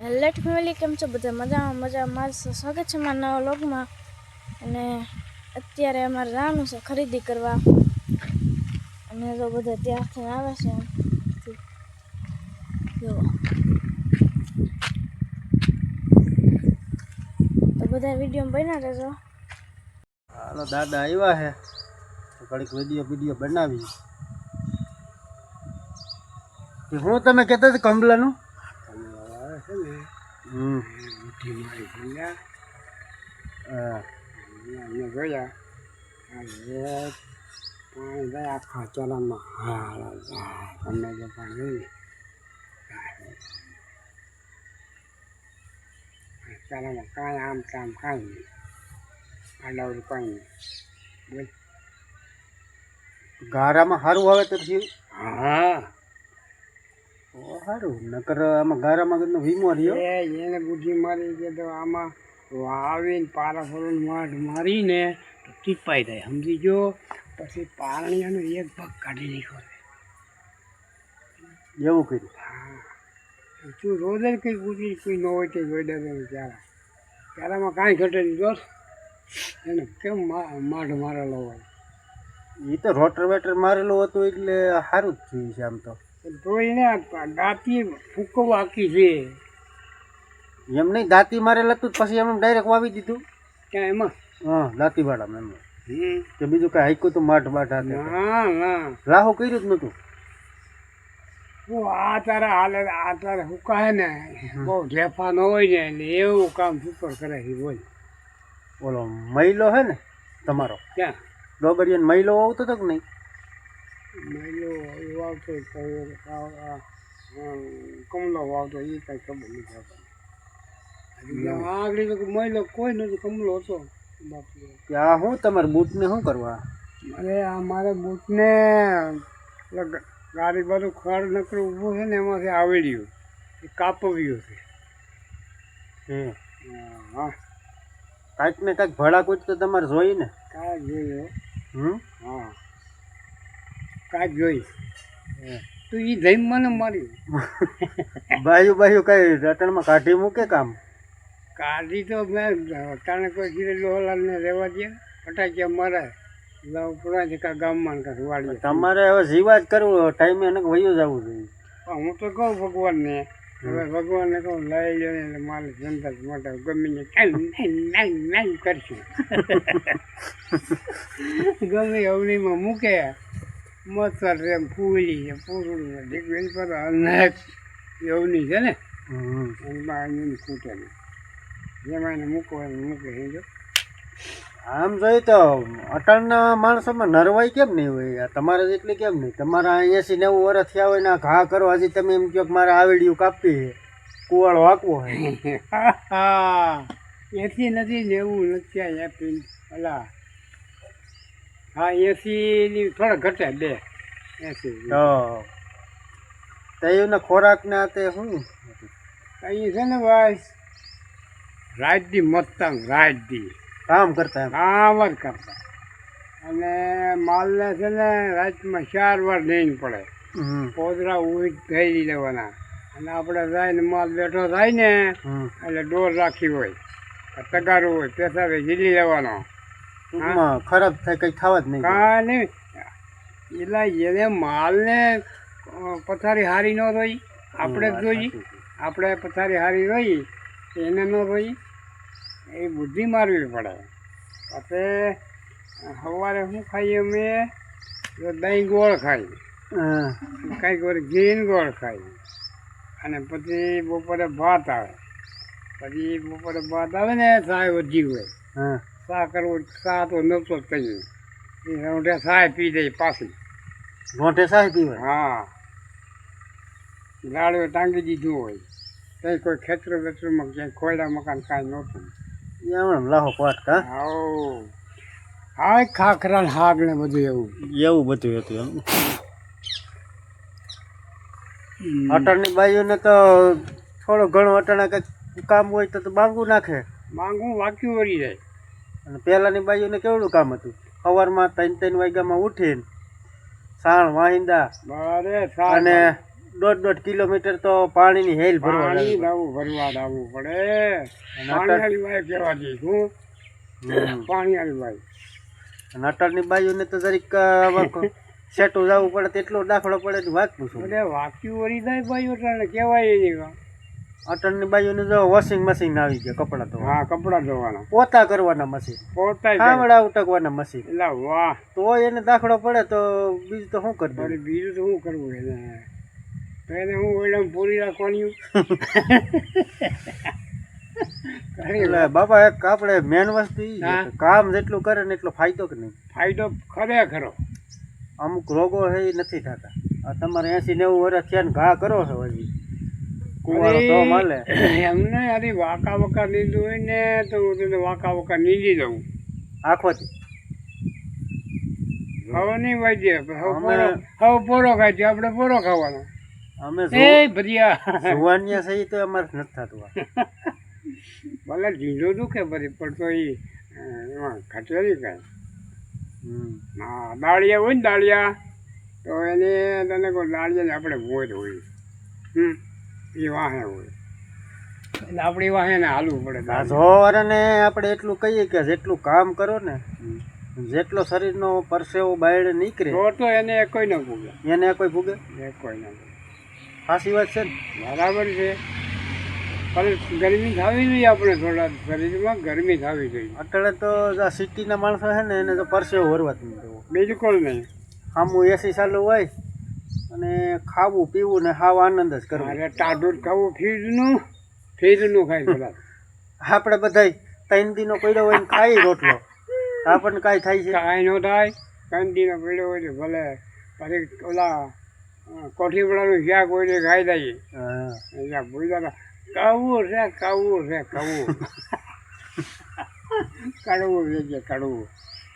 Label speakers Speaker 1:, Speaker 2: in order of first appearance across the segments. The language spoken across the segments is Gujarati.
Speaker 1: હેલો ફેમિલી કેમ છો બધા? મજામાં મજામાં. મારું સ્વાગત છે મારા નવા લોગમાં અને અત્યારે અમારે જવાનું છે ખરીદી કરવા. અને તો બધા ત્યાંથી આવે છે જો. તો બધા વીડિયો બન્યા રહેજો.
Speaker 2: હાલો, દાદા આવ્યા છે ઘડીક વીડિયો વીડિયો બનાવી હું તમે કહેતા હતા કમલાનું? હમ હા.
Speaker 3: આખા ચલામાં હા તમને જે પાણી ચલામાં કાંઈ આમ કામ કાંઈ નહીં આડાવડું કાંઈ નહીં
Speaker 2: ગારામાં સારું આવે તો થયું
Speaker 3: હા
Speaker 2: ઓ સારું નકર આમાં ગારામાં કદનો વીમો રહ્યો.
Speaker 3: એ એને બુદ્ધિ મારી કે તો આમાં વાવીને પારા ફોડીને માઠ મારીને તો ટીપાઈ જાય સમજી જો પછી પારણીયાનો એક ભાગ કાઢી નાખ્યો છે.
Speaker 2: એવું કર્યું?
Speaker 3: હા. તું રોજ જ કંઈક પૂછી કોઈ ન હોય તે જોઈ દે ત્યારે ત્યારામાં કાંઈ ઘટે નહીં જોશ. એને કેમ મા- માઠ મારેલો હોય?
Speaker 2: એ તો રોટર વેટર મારેલું હતું એટલે સારું જ થયું છે આમ તો.
Speaker 3: તો એને દાંતી ફૂંકવા આખી છે.
Speaker 2: એમ નહીં દાંતી મારેલ હતું પછી એમ ડાયરેક્ટ વાવી દીધું?
Speaker 3: ક્યાં એમાં?
Speaker 2: હા દાંતીવાળામાં એમ. કે બીજું કાંઈ હાઈકું તો માઠ બાઠ હાથે
Speaker 3: ના
Speaker 2: રાહુ કર્યું જ નહોતું?
Speaker 3: હું આ તારા હાલે આ તારે કહે ને. બહુ ઢેફા ન હોય ને એવું કામ સુપર કરે છે બોલ.
Speaker 2: ઓલો મહિલો હે ને તમારો.
Speaker 3: ક્યાં?
Speaker 2: ડોબરિયન મહિલો આવતો હતો કે નહીં?
Speaker 3: મહિલો વાવતો કમલો વાવતો એ કઈ ખબર નથી આપણને. આગળ તો મહિલો કોઈ નથી કમલો હતો
Speaker 2: આ શું તમારે બૂટને શું કરવા
Speaker 3: અરે આ મારે બૂટને ગાડી બધું ખડ નકરું ઊભું છે ને એમાંથી આવડ્યું એ કાપવ્યું છે
Speaker 2: હે
Speaker 3: હા
Speaker 2: કાંઈક ને કાંઈક ભડા કૂચ તો તમારે જોઈએ ને
Speaker 3: કાંઈ જોયું
Speaker 2: હમ
Speaker 3: હા કાંઈ જોઈશ તું એ જઈ મને મારી
Speaker 2: બાજુ બાજુ કઈ રટણમાં કાઢી મૂકે કામ?
Speaker 3: કાઢી તો મેં તને કોઈ ગીરે લોહલાલને રહેવા દે. ફટાકિયા મારે લાવ પુરા કા ગામમાં
Speaker 2: તમારે હવે જીવા જ કરવું ટાઈમે એને વયું જવું જોઈએ.
Speaker 3: હું તો કહું ભગવાનને. હવે ભગવાનને કહું લઈ લો ને એટલે મારે જનતા માટે. ગમે ને નાઈ નાઈ કરશું. ગમે અવળીમાં મૂકે. મચ્છર એમ ફૂલી છે પૂરું ડીગવેલ પર અનેક અવની છે ને? એની ખૂટે નહીં જેમાં એને મૂકો મૂકે મૂકે જો.
Speaker 2: આમ જોઈએ તો અટણના માણસોમાં નરવાઈ કેમ નહીં હોય? તમારે જેટલી કેમ નહીં? તમારા એસી નેવું વર્ષ થયા હોય ને આ ઘા કરો હજી તમે એમ કહો કે મારે આવડિયું કાપી છે. કુવાળો
Speaker 3: હા એસી નથી ને એવું નથી આપી અલા. હા એસીની થોડા ઘટે બે. એસી.
Speaker 2: તો તયુને ખોરાક ને તે શું?
Speaker 3: અહીં છે ને ભાઈ રાજદી મસ્તંગ રાજદી
Speaker 2: કામ કરતા
Speaker 3: કામ જ કરતા. અને માલને છે ને રાતમાં ચાર વાર લઈને પડે. પોદરા ઉઈ થઈ લેવાના. અને આપણે જાય ને માલ બેઠો થાય ને એટલે ડોર રાખી હોય તગારું હોય પેસાબે ઝીલી લેવાનો.
Speaker 2: ટૂંકમાં ખરાબ થાય કઈ થવા જ નહીં.
Speaker 3: કાંઈ નહીં. એટલે એને માલને પથારી હારી ન રોઈ આપણે જ જોઈ આપણે પથારી હારી રોઈ એને ન રોઈ એ બુદ્ધિ મારવી પડે. આપણે સવારે શું ખાઈએ અમે? દહીં ગોળ ખાઈ
Speaker 2: હા.
Speaker 3: કાંઈક વાર ઘીન ગોળ ખાઈ અને પછી બપોરે ભાત આવે. પછી બપોરે ભાત આવે ને સાહેબ વધી હોય.
Speaker 2: હા.
Speaker 3: સા કરવું સા તો નતો જ કહીએ. એ રમઠે સાય પી દે પાછી.
Speaker 2: ગોઠે સાહેબ પીવે
Speaker 3: હા. લાડવે ટાંગી દીધું હોય. કંઈ કોઈ ખેતરો વેતરમાં ક્યાંય ખોયડા મકાન કાંઈ નહોતું.
Speaker 2: એમ લાહો પાટ કા?
Speaker 3: આવો. હા ખાખરા ને ને બધું એવું.
Speaker 2: એવું બધું હતું એમ. અટણની બાઈઓને તો થોડો ઘણો અટણા કંઈક કામ હોય તો બાંગું નાખે.
Speaker 3: માંગું વાક્યું વળી જાય.
Speaker 2: અને પહેલાંની બાઈઓને કેવડું કામ હતું? સવારમાં ત્રણ ત્રણ વાગ્યામાં ઉઠીને સાણ વાહિંદા અને દોઢ દોઢ કિલોમીટર તો પાણીની હેલ ભરવા
Speaker 3: પાણી ભરવા લાવવું પડે. વાય
Speaker 2: અને બાજુને તો જરીક સેટું જવું પડે તેટલો દાખલો પડે વાત પૂછું.
Speaker 3: એટલે વાક્યું વળી જાય ભાઈ એટલે કહેવાય નહીં.
Speaker 2: અટણની બાજુને જો વોશિંગ મશીન આવી ગયા કપડાં ધોવા.
Speaker 3: હા કપડાં ધોવાના.
Speaker 2: પોતા કરવાના મશીન
Speaker 3: પોતા
Speaker 2: ખાવડા ઉટકવાના મશીન
Speaker 3: એટલે વાહ.
Speaker 2: તો એને દાખલો પડે તો બીજું તો શું
Speaker 3: કરવું બીજું તો શું કરવું એને? તો એને હું ઓઈલામાં પૂરી રાખવાની
Speaker 2: બાપા એક આપણે મેન વસ્તુ કામ જેટલું કરે ને એટલો ફાયદો કે નહીં?
Speaker 3: ફાયદો ખરેખરો.
Speaker 2: અમુક રોગો છે એ નથી થતા. આ તમારે એસી નેવું વર્ષ થયા ને ઘા કરો છો હજી.
Speaker 3: એમને અરે વાકા વકા લીધું હોય ને તો હું તને વાકા વકા નીંદી દઉં.
Speaker 2: આખોથી
Speaker 3: હવે નહીં વાજે હવે પોરો હવે પોરો ખાય છે આપણે પોરો ખાવાનો.
Speaker 2: અમે
Speaker 3: એ ભરિયા
Speaker 2: જુવાનિયા સહી તો અમારે નથી થતું
Speaker 3: ભલે ઢીંડો દુખે ભરી પણ તો એ એમાં ખટેલી કાંઈ. હા દાળિયા હોય ને દાળિયા તો એને તને કોઈ દાળિયાને આપણે મોજ હોય. હમ. એ વાહે હોય. એટલે આપણી વાહે ને હાલવું પડે.
Speaker 2: જોવાને આપણે એટલું કહીએ કે જેટલું કામ કરો ને જેટલો શરીરનો પરસેવો બાયડે નીકળે
Speaker 3: તો તો એને કોઈ ન ભૂગે.
Speaker 2: એને કોઈ ભૂગે?
Speaker 3: એ કોઈ ન ભૂગે.
Speaker 2: સાચી વાત છે
Speaker 3: બરાબર છે. પણ ગરમી થવી જોઈએ આપણે થોડા શરીરમાં ગરમી થવી જોઈએ.
Speaker 2: અત્યારે તો આ સિટીના માણસો છે ને એને તો પરસેવો વરવા જ નહીં દેવો.
Speaker 3: બિલકુલ નહીં.
Speaker 2: આમું એસી ચાલુ હોય અને ખાવું પીવું ને હાવ આનંદ જ કરવો.
Speaker 3: અરે ટાઢું ખાવું ખીજનું ખીજનું ખાઈ પેલા
Speaker 2: આપણે બધાય ત્રણ દીનો પડ્યો હોય ને ખાઈ રોટલો. આપણને કાંઈ થાય છે?
Speaker 3: કાંઈ ન થાય. કંદીનો પડ્યો હોય તો ભલે. પછી ઓલા કોઠીપડાનું શાક હોય તો ખાઈ દઈએ
Speaker 2: હા.
Speaker 3: એટલે ભૂલ્યા કાવું છે કાવું છે કાવું કડવું જોઈએ કડવું?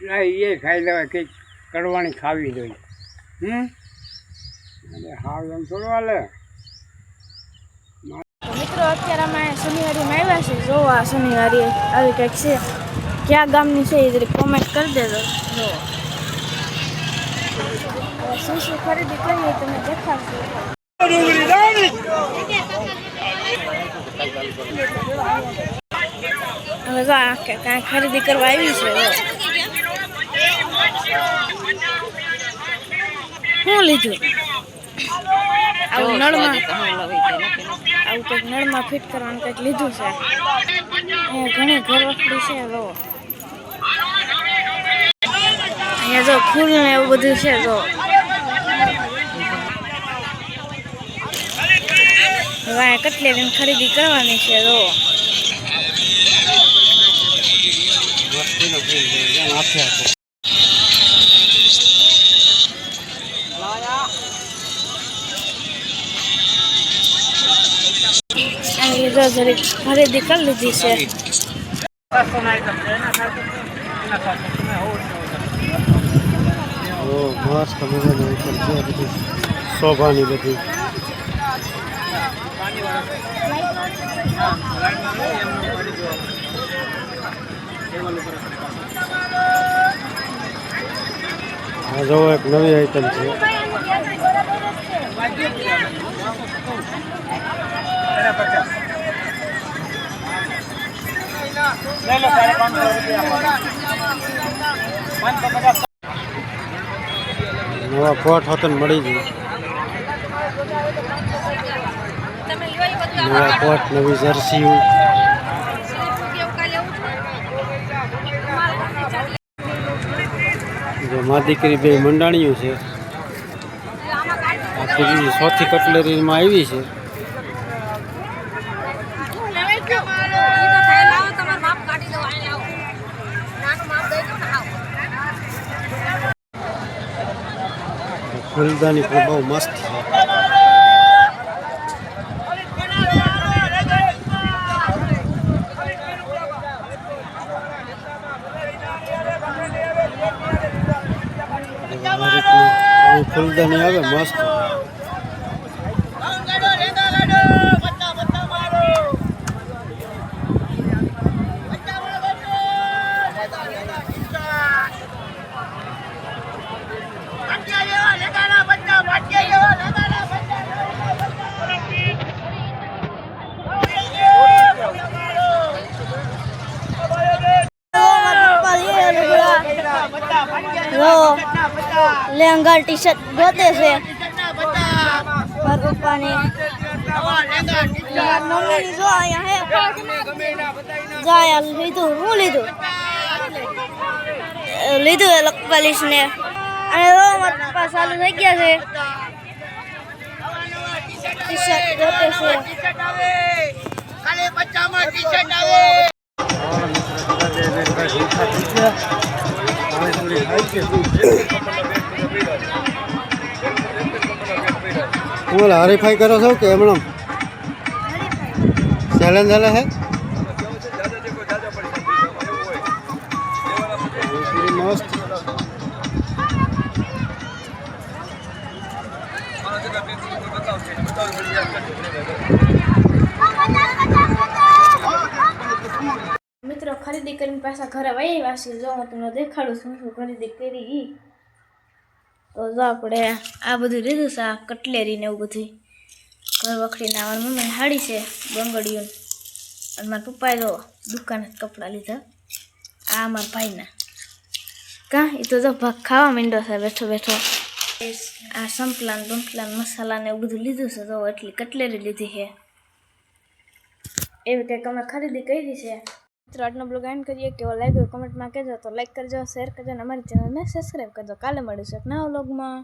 Speaker 3: ના એ ખાઈ લેવાય કંઈક કડવાની ખાવી જોઈએ. હમ?
Speaker 1: મિત્રો, અત્યારે અમે શનિવારીમાં આવ્યા છે જોવા શનિવારી આવી કંઈક છે. ક્યાં ગામની છે એ જરી કોમેન્ટ કરી દેજો. જો. શું શું ખરીદી કરી તમે દેખાડશો. હવે જો આ કાંઈ ખરીદી કરવા આવી છે શું લીધું. આવું નળમાં આવું કંઈક નળમાં ફિટ કરવાનું કંઈક લીધું છે. અહીંયા ઘણી ઘર વખરી છે જો. અહીંયા જો ફૂલ ને એવું બધું છે જો. હવે કટલે કટલેરીની ખરીદી કરવાની છે જો. અહીં જો જરીક ખરીદી કરી લીધી છે.
Speaker 2: મસ્ત મજાની ઉપર છે બધી શોભાની બધી. આ એક નવી આઈટમ છે. નવા પોટ હોતન મળી ગયું. નવા પોટ નવી જર્સી. જો મા દીકરી બે મંડાણીઓ છે. આ ત્રીજી ચોથી કટલેરીમાં આવી છે. ફૂલદાની પણ બહુ મસ્ત. ફૂલદાની આવે મસ્ત.
Speaker 1: લેંગા ટી શર્ટ ગોતે છે મારા પપ્પાની મારા મમ્મીની જો અહીંયા હે જો અહીંયા લીધું હું લીધું એ લીધું એ લકપાલીશ ને અને જો મારા પપ્પા ચાલુ થઈ ગયા છે ટી શર્ટ ગોતે છે
Speaker 2: બોલ, હરીફાઈ કરો છો કે એમણમ? ચેલેન્જ ચાલે છે મસ્ત.
Speaker 1: મિત્રો, ખરીદી કરીને પાછા ઘરે વહી વાસી જો હું તમને દેખાડું છું શું ખરીદી કરી તો જો આપણે આ બધું લીધું છે, આ કટલેરી ને એવું બધું ઘર વખરીને મારી મમ્મી હાડી છે બંગડીઓ અને મારા પપ્પાએ જો દુકાને કપડાં લીધા. આ મારા ભાઈના. કાં? એ તો જો ભાગ ખાવા માંડ્યો છે, બેઠો બેઠો. આ સંપલાન, બંપલાન, મસાલા ને એવું બધું લીધું છે, જો એટલી કટલેરી લીધી છે. એવી કંઈક અમે ખરીદી કરી છે. મિત્રો, આજનો બ્લોગ એન્ડ કરીએ. કેવો લાગ્યો? કમેન્ટમાં કહેજો. તો લાઈક કરજો શેર કરજો અને અમારી ચેનલને સબસ્ક્રાઈબ કરજો. કાલે મળીશું એક નવા બ્લોગમાં